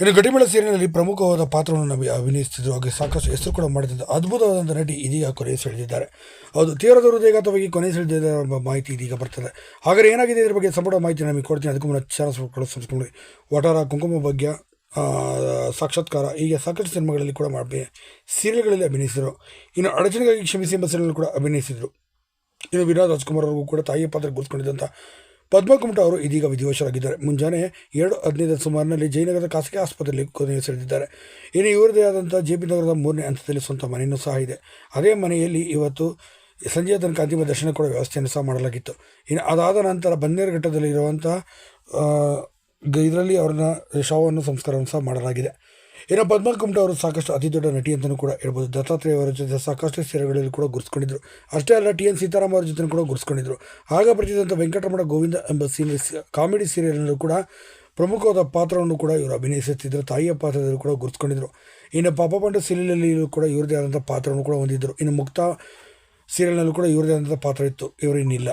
ಇನ್ನು ಗಡಿಮಳ ಸೀರಿಯಲ್ನಲ್ಲಿ ಪ್ರಮುಖವಾದ ಪಾತ್ರವನ್ನು ನಮಗೆ ಅಭಿನಯಿಸುತ್ತಿದ್ದು ಹಾಗೆ ಸಾಕಷ್ಟು ಹೆಸರು ಕೂಡ ಮಾಡುತ್ತಿದ್ದ ಅದ್ಭುತವಾದಂಥ ನಟಿ ಇದೀಗ ಕೊನೆ ಸೆಳೆದಿದ್ದಾರೆ. ಹೌದು ತೀವ್ರದ ಹೃದಯಘಾತವಾಗಿ ಕೊನೆ ಸೆಳೆದಿದ್ದಾರೆ ಎಂಬ ಮಾಹಿತಿ ಇದೀಗ ಬರ್ತದೆ. ಹಾಗಾದ್ರೆ ಏನಾಗಿದೆ ಇದರ ಬಗ್ಗೆ ಸಂಪೂರ್ಣ ಮಾಹಿತಿ ನಮಗೆ ಕೊಡ್ತೀನಿ. ಅದಕ್ಕೂ ಮುನ್ನ ಚಾನಲ್ ಸಂಸ್ಕೊಂಡು ವಟಾರ ಕುಂಕುಮ ಆ, ಸಾಕ್ಷಾತ್ಕಾರ ಹೀಗೆ ಸಾಕಷ್ಟು ಸಿನಿಮಾಗಳಲ್ಲಿ ಕೂಡ ಮಾಡಿ ಸೀರಿಯಲ್ಗಳಲ್ಲಿ ಅಭಿನಯಿಸಿದರು. ಇನ್ನು ಅಡಚಣೆಗಾಗಿ ಕ್ಷಮಿಸಿ ಎಂಬ ಸೀರಿಯಲ್ ಕೂಡ ಅಭಿನಯಿಸಿದರು. ಇನ್ನು ವಿನೋದ್ ರಾಜ್ಕುಮಾರ್ ಅವರು ಕೂಡ ತಾಯಿಯ ಪಾತ್ರ ಗುರುತಿಕೊಂಡಿದ್ದಂಥ ಪದ್ಮಕುಮಟ ಅವರು ಇದೀಗ ವಿಧಿವಶರಾಗಿದ್ದಾರೆ. ಮುಂಜಾನೆ ಎರಡು ಹದಿನೈದು ಸುಮಾರಿನಲ್ಲಿ ಜಯನಗರದ ಖಾಸಗಿ ಆಸ್ಪತ್ರೆಯಲ್ಲಿ ಕೊನೆಯ ಸೆಳೆದಿದ್ದಾರೆ. ಇನ್ನು ಇವರದೇ ಆದಂಥ ಜೆ ಪಿ ನಗರದ ಮೂರನೇ ಹಂತದಲ್ಲಿ ಸ್ವಂತ ಮನೆಯೂ ಸಹ ಇದೆ. ಅದೇ ಮನೆಯಲ್ಲಿ ಇವತ್ತು ಸಂಜೆಯ ತನಕ ಅಂತಿಮ ದರ್ಶನ ಕೂಡ ವ್ಯವಸ್ಥೆಯನ್ನು ಸಹ ಮಾಡಲಾಗಿತ್ತು. ಇನ್ನು ಅದಾದ ನಂತರ ಬನ್ನೇರುಘಟ್ಟದಲ್ಲಿ ಇರುವಂಥ ಇದರಲ್ಲಿ ಅವರನ್ನ ಶವವನ್ನು, ಸಂಸ್ಕಾರವನ್ನು ಸಹ ಮಾಡಲಾಗಿದೆ. ಇನ್ನು ಪದ್ಮಕುಮಟ ಅವರು ಸಾಕಷ್ಟು ಅತಿ ದೊಡ್ಡ ನಟಿ ಅಂತಲೂ ಕೂಡ ಹೇಳ್ಬೋದು. ದತ್ತಾತ್ರೇಯ ಅವರ ಜೊತೆ ಸಾಕಷ್ಟು ಸೀರೆಗಳಲ್ಲಿ ಕೂಡ ಗುರುಸ್ಕೊಂಡಿದ್ರು ಅಷ್ಟೇ ಅಲ್ಲ, ಟಿ ಎನ್ ಸೀತಾರಾಮ್ ಅವರ ಜೊತೆ ಕೂಡ ಗುರುಸ್ಕೊಂಡಿದ್ರು ಆಗ ಬರ್ತಿದ್ದಂಥ ವೆಂಕಟರಮಣ ಗೋವಿಂದ ಎಂಬ ಸೀರಿಯಲ್ಸ್ ಕಾಮಿಡಿ ಸೀರಿಯಲ್ನಲ್ಲೂ ಕೂಡ ಪ್ರಮುಖವಾದ ಪಾತ್ರವನ್ನು ಕೂಡ ಇವರು ಅಭಿನಯಿಸುತ್ತಿದ್ದರು. ತಾಯಿಯ ಪಾತ್ರದಲ್ಲಿ ಕೂಡ ಗುರುಸ್ಕೊಂಡಿದ್ರು ಇನ್ನು ಪಾಪ ಪಂಡ ಸೀರಿಯಲಲ್ಲಿಯೂ ಕೂಡ ಇವರದೇ ಆದಂಥ ಪಾತ್ರವನ್ನು ಕೂಡ ಹೊಂದಿದ್ದರು. ಇನ್ನು ಮುಕ್ತ ಸೀರಿಯಲ್ನಲ್ಲೂ ಕೂಡ ಇವರದೇ ಆದಂಥ ಪಾತ್ರ ಇತ್ತು. ಇವರು ಇನ್ನಿಲ್ಲ.